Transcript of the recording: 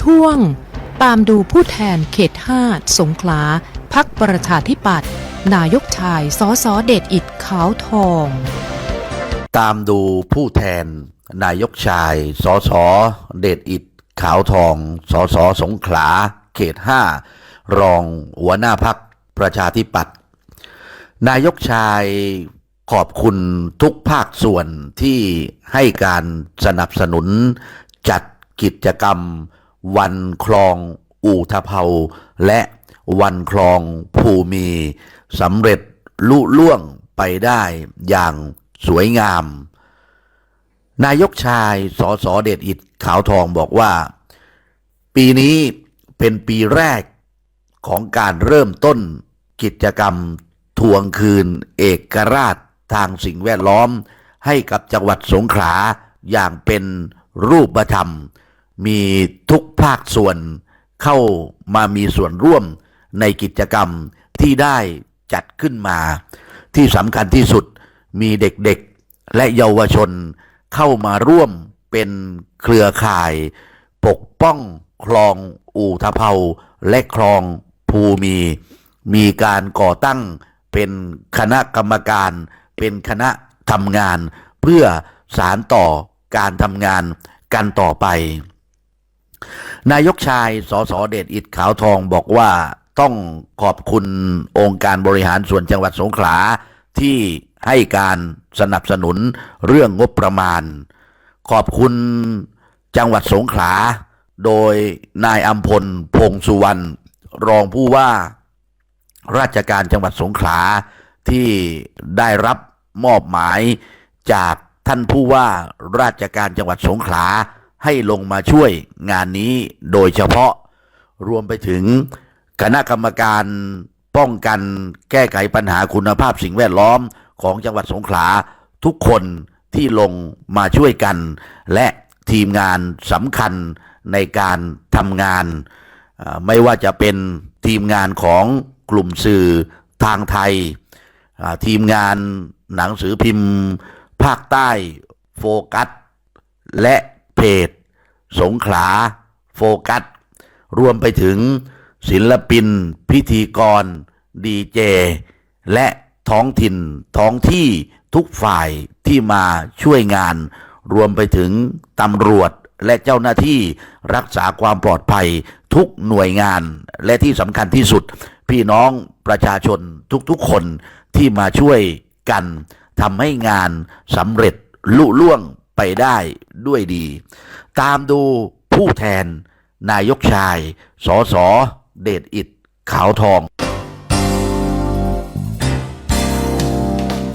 ช่วง ตามดูผู้แทนเขต5สงขลาพักประชาธิปัตย์นายกชายสอสอเดชอิดขาวทอง ตามดูผู้แทน นายกชายสอสอเดชอิดขาวทองสอสอสงขลา เขต5รองหัวหน้าพักประชาธิปัตย์นายกชายขอบคุณทุกภาคส่วนที่ให้การสนับสนุนจัดกิจกรรม วันคลองอูทะเภาและวันคลองภูมีสำเร็จลุล่วงไปได้อย่างสวยงาม นายกชายสอสอเดชอิดขาวทองบอกว่า ปีนี้เป็นปีแรกของการเริ่มต้นกิจกรรมทวงคืนเอกราชทางสิ่งแวดล้อม ให้กับจังหวัดสงขลาอย่างเป็นรูปธรรม มีทุกภาคส่วนเข้ามามีส่วนร่วมในกิจกรรมที่ได้จัดขึ้นมา ที่สำคัญที่สุดมีเด็กๆและเยาวชนเข้ามาร่วมเป็นเครือข่าย ปกป้องคลองอูทะเภาและคลองภูมี มีการก่อตั้งเป็นคณะกรรมการ เป็นคณะทำงาน เพื่อสารต่อการทำงานกันต่อไป นายกชายสสเดชอิดขาวทองบอกว่าต้องขอบคุณองค์การบริหารส่วนจังหวัดสงขลาที่ให้การสนับสนุนเรื่องงบประมาณ ขอบคุณจังหวัดสงขลา โดยนายอัมพลพงสุวรรณรองผู้ว่า ราชการจังหวัดสงขลาที่ได้รับมอบหมายจากท่านผู้ว่าราชการจังหวัดสงขลา ให้ลงมาช่วยงานนี้โดยเฉพาะรวมไปถึงคณะกรรมการป้องกันแก้ไขปัญหาคุณภาพสิ่งแวดล้อมของจังหวัดสงขลาทุกคนที่ลงมาช่วยกัน และทีมงานสำคัญในการทำงาน ไม่ว่าจะเป็นทีมงานของกลุ่มสื่อทางไทย ทีมงานหนังสือพิมพ์ ภาคใต้โฟกัส และเพจ สงขลา โฟกัส รวมไปถึงศิลปิน พิธีกร ดีเจ และท้องถิ่นท้องที่ทุกฝ่ายที่มาช่วยงาน รวมไปถึงตำรวจและเจ้าหน้าที่รักษาความปลอดภัยทุกหน่วยงาน และที่สำคัญที่สุด พี่น้องประชาชนทุกๆคนที่มาช่วยกันทำให้งานสำเร็จลุล่วง ไปได้ด้วยดี ตามดูผู้แทนนายกชาย สสเดชอิดขาวทอง